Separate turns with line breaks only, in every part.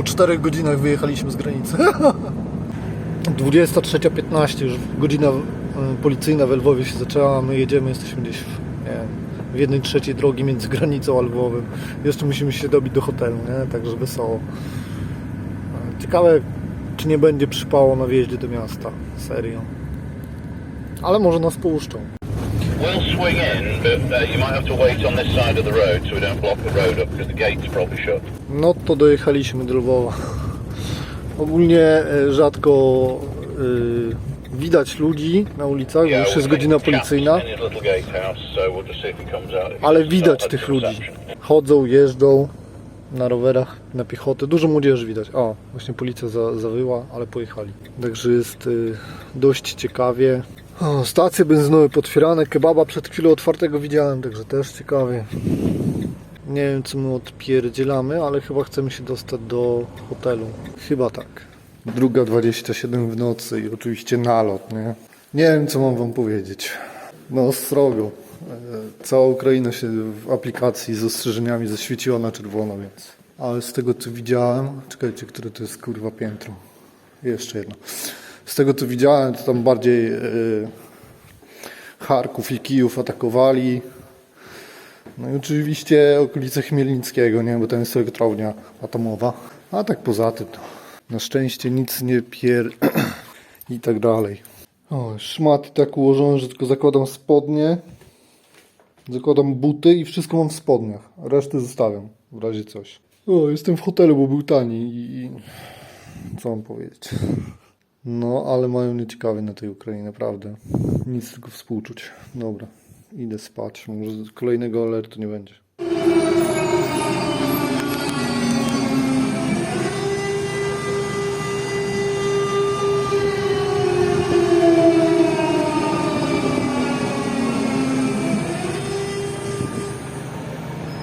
Po 4 godzinach wyjechaliśmy z granicy. 23.15 już godzina e, policyjna w Lwowie się zaczęła, my jedziemy, jesteśmy gdzieś w, nie w jednej trzeciej drogi między granicą a Lwowem. Jeszcze musimy się dobić do hotelu, nie? Także wesoło. Ciekawe, czy nie będzie przypało na wjeździe do miasta. Serio. Ale może nas puszczą.
We'll swing in, but uh, you might have to wait on this side of the road so we don't block the road up because the gate's probably shut.
No to dojechaliśmy do Lwowa. Ogólnie e, rzadko e, widać ludzi na ulicach, bo już jest godzina policyjna, ale widać tych ludzi. Chodzą, jeżdżą na rowerach, na piechotę. Dużo młodzieży widać. O, właśnie policja za, zawyła, ale pojechali. Także jest y, dość ciekawie. O, stacje benzynowe potwierane, kebaba przed chwilą otwartego widziałem, także też ciekawie. Nie wiem co my odpierdzielamy, ale chyba chcemy się dostać do hotelu. Chyba tak. Druga 27 w nocy i oczywiście nalot, nie? Nie wiem co mam wam powiedzieć. No srogo. E, Cała Ukraina się w aplikacji z ostrzeżeniami zaświeciła na czerwono, więc. Ale z tego co widziałem, czekajcie, które to jest kurwa piętro. Jeszcze jedno. Z tego co widziałem, to tam bardziej e, Charków i Kijów atakowali. No i oczywiście okolice Chmielnickiego, nie? Bo tam jest elektrownia atomowa. A tak poza tym to na szczęście nic nie pier... i tak dalej. O, szmaty tak ułożone, że tylko zakładam spodnie, zakładam buty i wszystko mam w spodniach. Resztę zostawiam w razie coś. O, jestem w hotelu, bo był tani i... Co mam powiedzieć? No, ale mają nieciekawie na tej Ukrainie, naprawdę. Nic tylko współczuć. Dobra, idę spać. Może kolejnego alertu nie będzie.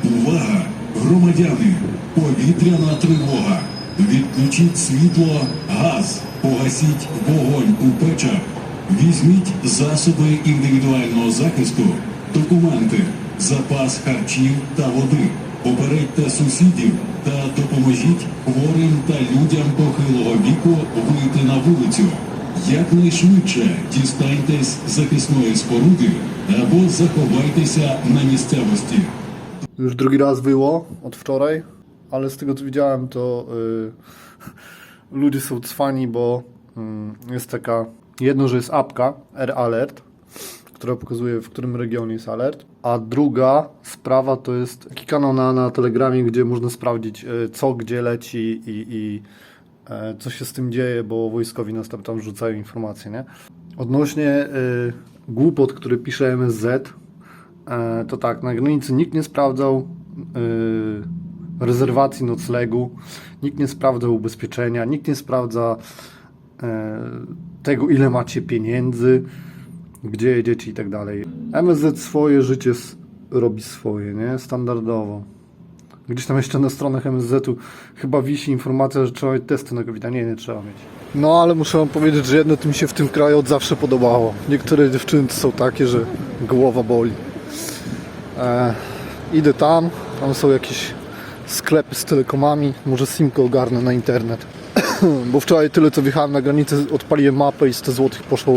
Увага! Громадяни! Повітряна тривога! Відключіть світло, газ, погасіть вогонь у печах, візьміть засоби індивідуального захисту, документи, запас харчів та води. Попередьте сусідів та допоможіть хворим та людям похилого віку вийти на вулицю. Якнайшвидше дістаньтесь захисної споруди або заховайтеся на місцевості.
Już drugi raz było od wczoraj, ale z tego co widziałem, to y, ludzie są cwani, bo y, jest taka, jedno, że jest apka R-Alert, która pokazuje, w którym regionie jest alert, a druga sprawa to jest taki kanał na, na Telegramie, gdzie można sprawdzić, y, co gdzie leci i, i e, co się z tym dzieje, bo wojskowi nas tam, tam rzucają informacje, nie? Odnośnie y, głupot, które pisze MSZ, E, to tak, na granicy nikt nie sprawdzał e, rezerwacji noclegu, nikt nie sprawdzał ubezpieczenia, nikt nie sprawdza e, tego, ile macie pieniędzy, gdzie jedziecie i tak dalej. MSZ swoje życie robi swoje, nie? Standardowo. Gdzieś tam jeszcze na stronach MSZ-u chyba wisi informacja, że trzeba mieć testy na covid Nie, nie trzeba mieć. No ale muszę wam powiedzieć, że jedno to mi się w tym kraju od zawsze podobało. Niektóre dziewczyny są takie, że głowa boli. E, idę tam, tam są jakieś sklepy z telekomami, może simkę ogarnę na internet. Bo wczoraj tyle co wjechałem na granicę, odpaliłem mapę i 100 zł poszło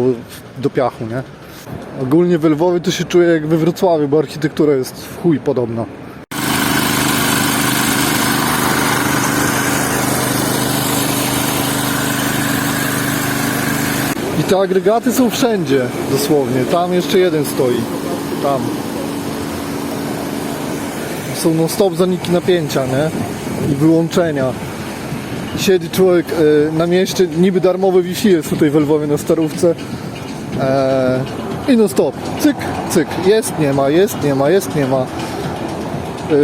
do piachu, nie? Ogólnie w Lwowie to się czuję jak we Wrocławiu, bo architektura jest w chuj podobna. I te agregaty są wszędzie, dosłownie. Tam jeszcze jeden stoi. Tam są non stop zaniki napięcia, nie? I wyłączenia. Siedzi człowiek e, na mieście, niby darmowe Wi-Fi jest tutaj w Lwowie na Starówce. E, I non stop. Cyk, cyk. Jest, nie ma, jest, nie ma, jest, nie ma.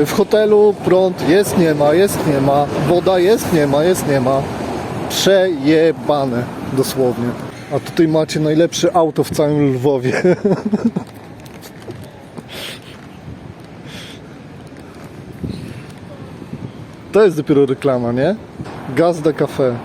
E, w hotelu prąd jest, nie ma, jest, nie ma. Woda jest, nie ma, jest, nie ma. Przejebane, dosłownie. A tutaj macie najlepsze auto w całym Lwowie. To jest dopiero reklama, nie? Gazda Cafe.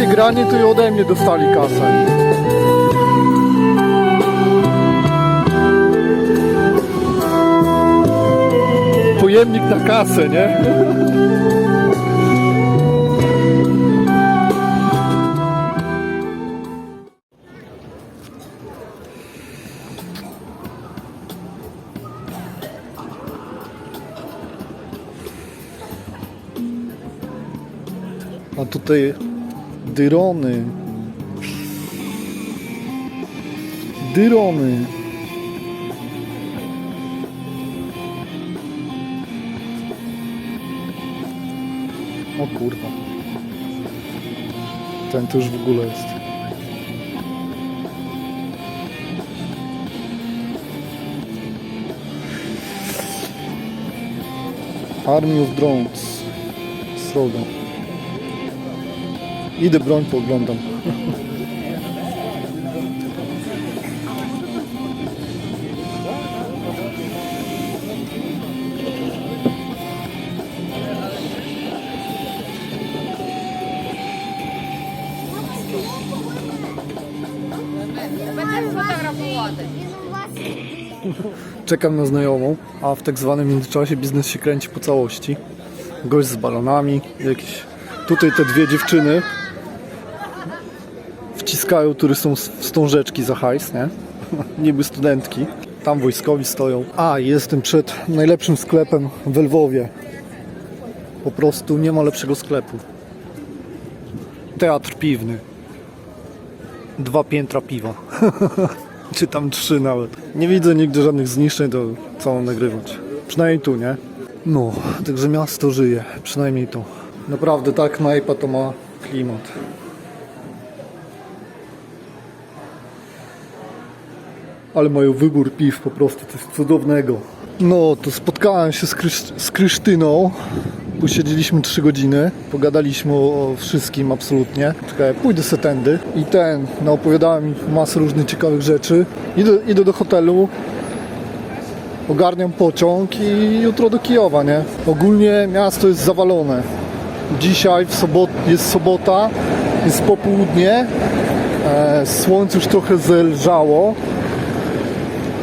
Takie granie to i ode mnie dostali kasę. Pojemnik na kasę, nie? A tutaj dyrony. Dyrony. O kurwa. Ten to już w ogóle jest. Army of Drones. Srogo. Idę broń pooglądam. Czekam na znajomą, a w tak zwanym międzyczasie biznes się kręci po całości. Gość z balonami, jakieś... Tutaj te dwie dziewczyny, wciskają turystom s- wstążeczki za hajs, nie? Niby studentki. Tam wojskowi stoją. A, jestem przed najlepszym sklepem w Lwowie. Po prostu nie ma lepszego sklepu. Teatr piwny. Dwa piętra piwa. Czy tam trzy nawet. Nie widzę nigdy żadnych zniszczeń, to co mam nagrywać. Przynajmniej tu, nie? No, także miasto żyje. Przynajmniej tu. Naprawdę tak knajpa to ma klimat. Ale mają wybór piw po prostu, coś cudownego. No, to spotkałem się z, Krysz- z Krysztyną. Posiedzieliśmy 3 godziny, pogadaliśmy o, wszystkim absolutnie. Czekaj, pójdę se tędy. I ten, no opowiadałem mi masę różnych ciekawych rzeczy. Idę, idę do hotelu, ogarniam pociąg i jutro do Kijowa, nie? Ogólnie miasto jest zawalone. Dzisiaj w sobot, jest sobota, jest popołudnie, e, słońce już trochę zelżało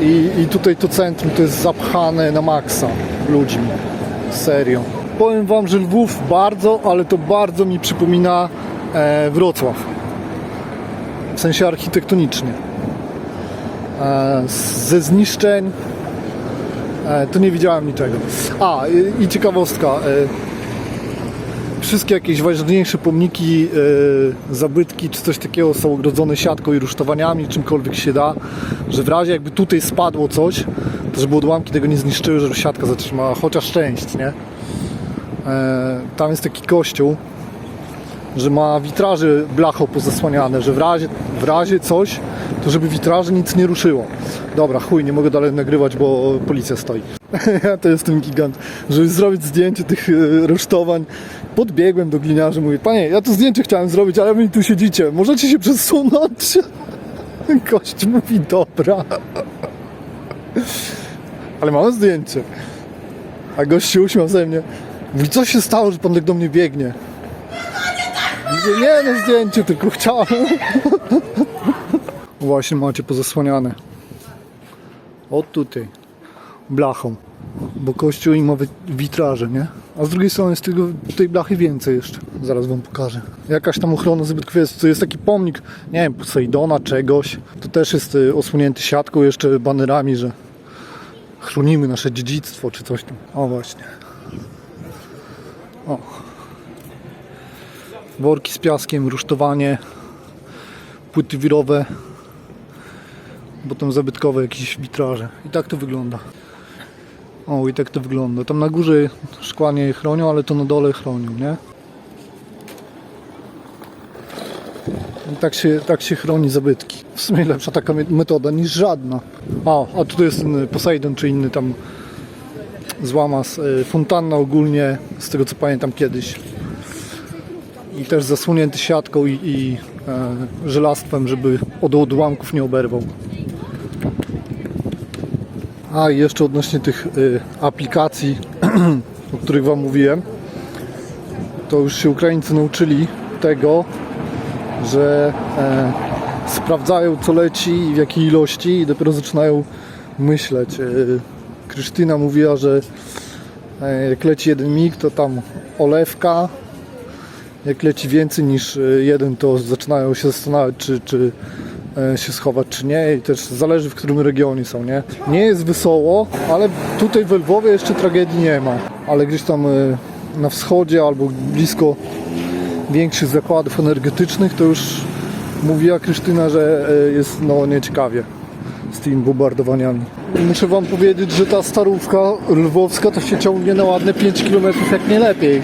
i, i tutaj to centrum to jest zapchane na maksa ludźmi. Serio. Powiem wam, że Lwów bardzo, ale to bardzo mi przypomina e, Wrocław. W sensie architektonicznie. E, ze zniszczeń e, to nie widziałem niczego. A, i, i ciekawostka. E, wszystkie jakieś ważniejsze pomniki, e, zabytki czy coś takiego są ogrodzone siatką i rusztowaniami, czymkolwiek się da, że w razie jakby tutaj spadło coś, to żeby odłamki tego nie zniszczyły, że siatka zatrzymała, chociaż część, nie? E, tam jest taki kościół, że ma witraże blachą pozasłaniane, że w razie, w razie coś, to żeby witraże nic nie ruszyło. Dobra, chuj, nie mogę dalej nagrywać, bo policja stoi. ja to jestem gigant. Żeby zrobić zdjęcie tych e, rusztowań, podbiegłem do gliniarzy, mówię, panie, ja to zdjęcie chciałem zrobić, ale wy tu siedzicie, możecie się przesunąć? Gość mówi, dobra. ale mam zdjęcie. A gość się uśmiał ze mnie. Mówi, co się stało, że pan tak do mnie biegnie? Mówię, nie no zdjęcie, tylko chciałem. Właśnie macie pozasłaniane. O tutaj. Blachą. Bo kościół i ma wi- witraże, nie? A z drugiej strony jest tego, tej blachy więcej jeszcze. Zaraz wam pokażę. Jakaś tam ochrona zabytków jest. To jest taki pomnik, nie wiem, Posejdona, czegoś. To też jest y, osłonięty siatką, jeszcze banerami, że chronimy nasze dziedzictwo, czy coś tam. O właśnie. O. Worki z piaskiem, rusztowanie, płyty wirowe, potem zabytkowe jakieś witraże. I tak to wygląda. O, i tak to wygląda. Tam na górze szkła nie chronią, ale to na dole chronią, nie? I tak się, tak się chroni zabytki. W sumie lepsza taka me- metoda niż żadna. A, a tutaj jest ten Poseidon, czy inny tam złamas. y, Fontanna ogólnie, z tego co pamiętam kiedyś. I też zasłonięty siatką i, i e, żelastwem, żeby od odłamków nie oberwał. A jeszcze odnośnie tych y, aplikacji, o których Wam mówiłem, to już się Ukraińcy nauczyli tego, że e, sprawdzają co leci i w jakiej ilości i dopiero zaczynają myśleć. E, Krystyna mówiła, że e, jak leci jeden mig, to tam olewka, jak leci więcej niż e, jeden, to zaczynają się zastanawiać, czy, czy się schować, czy nie. I też zależy, w którym regionie są, nie? Nie jest wesoło, ale tutaj w Lwowie jeszcze tragedii nie ma. Ale gdzieś tam e, na wschodzie albo blisko większych zakładów energetycznych, to już mówiła Krystyna, że e, jest no nieciekawie z tymi bombardowaniami. Muszę wam powiedzieć, że ta starówka lwowska to się ciągnie na ładne 5 km jak nie lepiej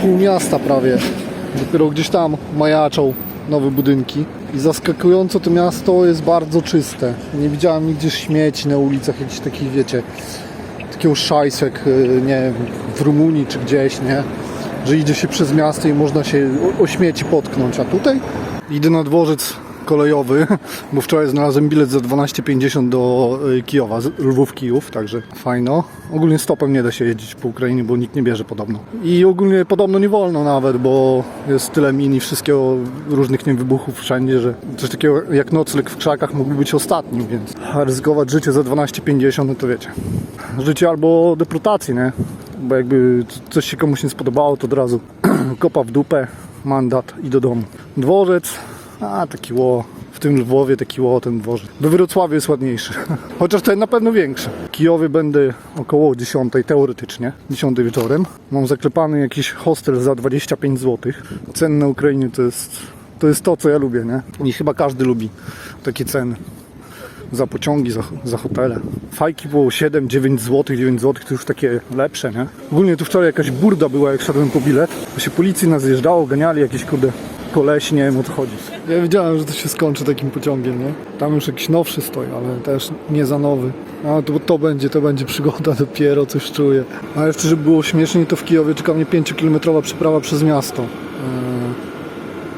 pół miasta prawie. Dopiero gdzieś tam majaczą nowe budynki. I zaskakująco to miasto jest bardzo czyste. Nie widziałem nigdzie śmieci na ulicach, jakichś takich, wiecie, takiego szajsu jak, y, nie w Rumunii czy gdzieś, nie? Że idzie się przez miasto i można się o, o śmieci potknąć. A tutaj idę na dworzec kolejowy, bo wczoraj znalazłem bilet za 12,50 do y, Kijowa, z Lwów Kijów, także fajno. Ogólnie stopem nie da się jeździć po Ukrainie, bo nikt nie bierze podobno. I ogólnie podobno nie wolno nawet, bo jest tyle min i wszystkiego, różnych nie wybuchów wszędzie, że coś takiego jak nocleg w krzakach mógłby być ostatnim, więc ryzykować życie za 12,50 no to wiecie. Życie albo deportacji, nie? Bo jakby coś się komuś nie spodobało, to od razu kopa w dupę, mandat i do domu. Dworzec, a taki ło. W tym Lwowie taki ło ten dworzec. We Wrocławiu jest ładniejszy. Chociaż ten na pewno większy. Kijowie będę około 10 teoretycznie. 10 wieczorem. Mam zaklepany jakiś hostel za 25 zł. Cen na Ukrainie to jest to, jest to co ja lubię, nie? I chyba każdy lubi takie ceny za pociągi, za, za hotele. Fajki było 7, 9 zł, 9 zł to już takie lepsze, nie? Ogólnie tu wczoraj jakaś burda była, jak szedłem po bilet. To się policji nas zjeżdżało, ganiali jakieś kurde kolesi, nie wiem o. Ja wiedziałem, że to się skończy takim pociągiem, nie? Tam już jakiś nowszy stoi, ale też nie za nowy. A to, to będzie, to będzie przygoda dopiero, coś czuję. A jeszcze, żeby było śmieszniej, to w Kijowie czeka mnie 5-kilometrowa przeprawa przez miasto. Eee,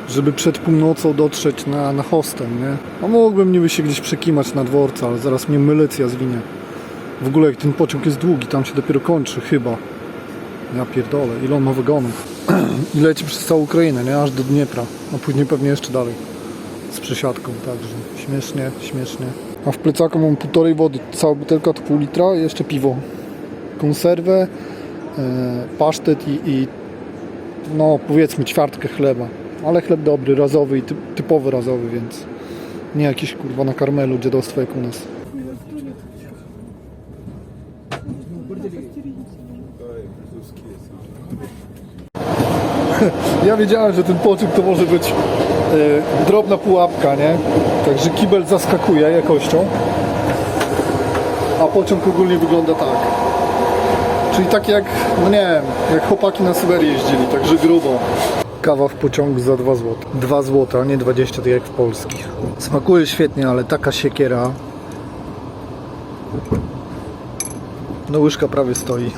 żeby przed północą dotrzeć na, na hostel, nie? A mógłbym niby się gdzieś przekimać na dworca, ale zaraz mnie mylecja zwinie. W ogóle jak ten pociąg jest długi, tam się dopiero kończy, chyba. Ja pierdolę, ile on ma wagonów. I leci przez całą Ukrainę, nie? Aż do Dniepra, a później pewnie jeszcze dalej. Z przesiadką, także śmiesznie, śmiesznie. A w plecaku mam półtorej wody, cała butelka to pół litra i jeszcze piwo. Konserwę, e, pasztet i, i no powiedzmy ćwiartkę chleba. Ale chleb dobry, razowy i ty, typowy razowy, więc nie jakiś kurwa na karmelu dziadostwo jak u nas. Ja wiedziałem, że ten pociąg to może być e, drobna pułapka, nie? Także kibel zaskakuje jakością. A pociąg ogólnie wygląda tak. Czyli tak jak, no nie wiem, jak chłopaki na Syberię jeździli, także grubo. Kawa w pociągu za 2 zł. 2 zł, a nie 20 tak jak w polskich. Smakuje świetnie, ale taka siekiera. No łyżka prawie stoi.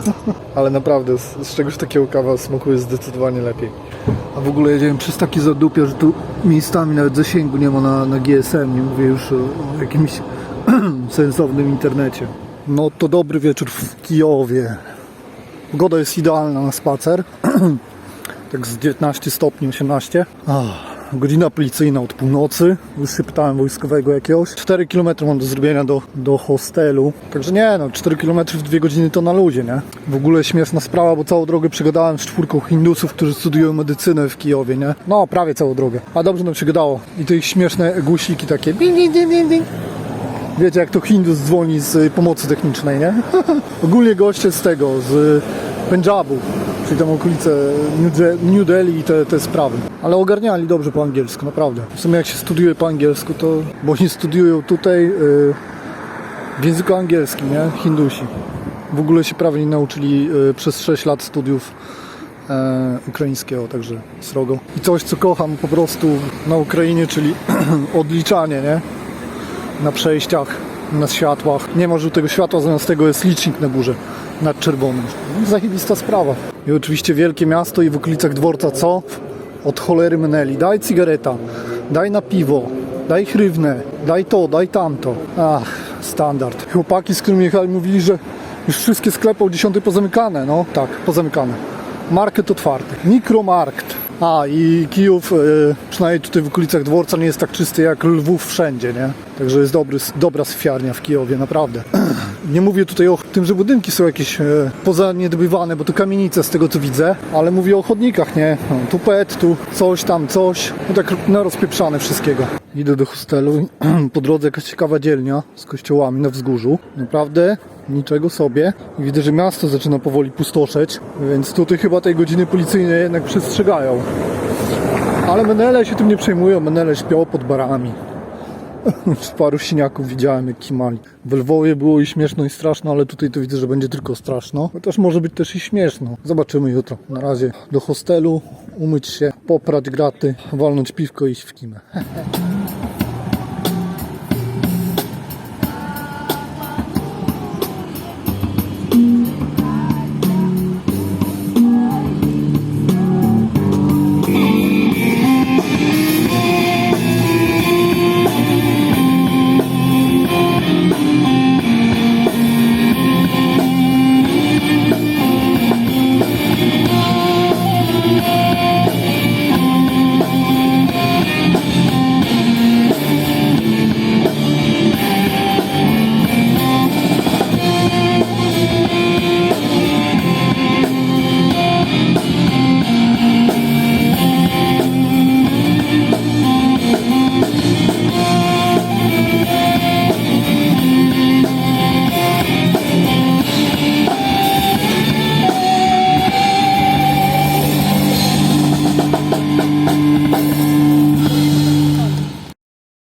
ale naprawdę z, z czegoś takiego kawa smakuje zdecydowanie lepiej. A w ogóle jedziemy przez taki zadupia, że tu miejscami nawet zasięgu nie ma na, na GSM. Nie mówię już o, o jakimś sensownym internecie. No to dobry wieczór w Kijowie. Pogoda jest idealna na spacer. tak z 19 stopni, 18. Ach, godzina policyjna od północy. Pytałem wojskowego jakiegoś. 4 km mam do zrobienia do, do hostelu. Także nie no, 4 km w 2 godziny to na luzie, nie? W ogóle śmieszna sprawa, bo całą drogę przegadałem z czwórką Hindusów, którzy studiują medycynę w Kijowie, nie? No, prawie całą drogę. A dobrze nam się gadało. I to ich śmieszne głosiki takie. Wiecie jak to Hindus dzwoni z y, pomocy technicznej, nie? Ogólnie goście z tego, z Pendżabu, czyli tam okolice New De- New Delhi i te, te sprawy. Ale ogarniali dobrze po angielsku, naprawdę. W sumie jak się studiuje po angielsku, to... Bo oni studiują tutaj y, w języku angielskim, nie? Hindusi. W ogóle się prawie nie nauczyli y, przez 6 lat studiów e, ukraińskiego, także srogo. I coś, co kocham po prostu na Ukrainie, czyli odliczanie, nie? na przejściach, na światłach. Nie ma żółtego światła, zamiast tego jest licznik na górze, nad czerwonym. No, Zajebista sprawa. I oczywiście wielkie miasto i w okolicach dworca co? Od cholery mnęli. Daj cygareta, daj na piwo, daj chrywnę, daj to, daj tamto. Ach, standard. Chłopaki, z którymi jechali, mówili, że już wszystkie sklepy o 10 pozamykane. No tak, pozamykane. Market otwarty. Mikromarkt. A i Kijów, e, przynajmniej tutaj w okolicach dworca, nie jest tak czysty jak Lwów wszędzie, nie? Także jest dobry, dobra syfiarnia w Kijowie, naprawdę. Nie mówię tutaj o tym, że budynki są jakieś e, pozaniedbywane, bo to kamienice z tego co widzę, ale mówię o chodnikach, nie? No, tu pet, tu coś, tam coś. No tak na rozpieprzane wszystkiego. Idę do hostelu po drodze jakaś ciekawa dzielnia z kościołami na wzgórzu. Naprawdę niczego sobie. Widzę, że miasto zaczyna powoli pustoszeć, więc tutaj chyba tej godziny policyjne jednak przestrzegają. Ale menele się tym nie przejmują, menele śpią pod barami. Paru siniaków widziałem, jak kimali. W Lwowie było i śmieszno, i straszno, ale tutaj to widzę, że będzie tylko straszno. Chociaż może być też i śmieszno. Zobaczymy jutro. Na razie do hostelu, umyć się, poprać graty, walnąć piwko i iść w kimę.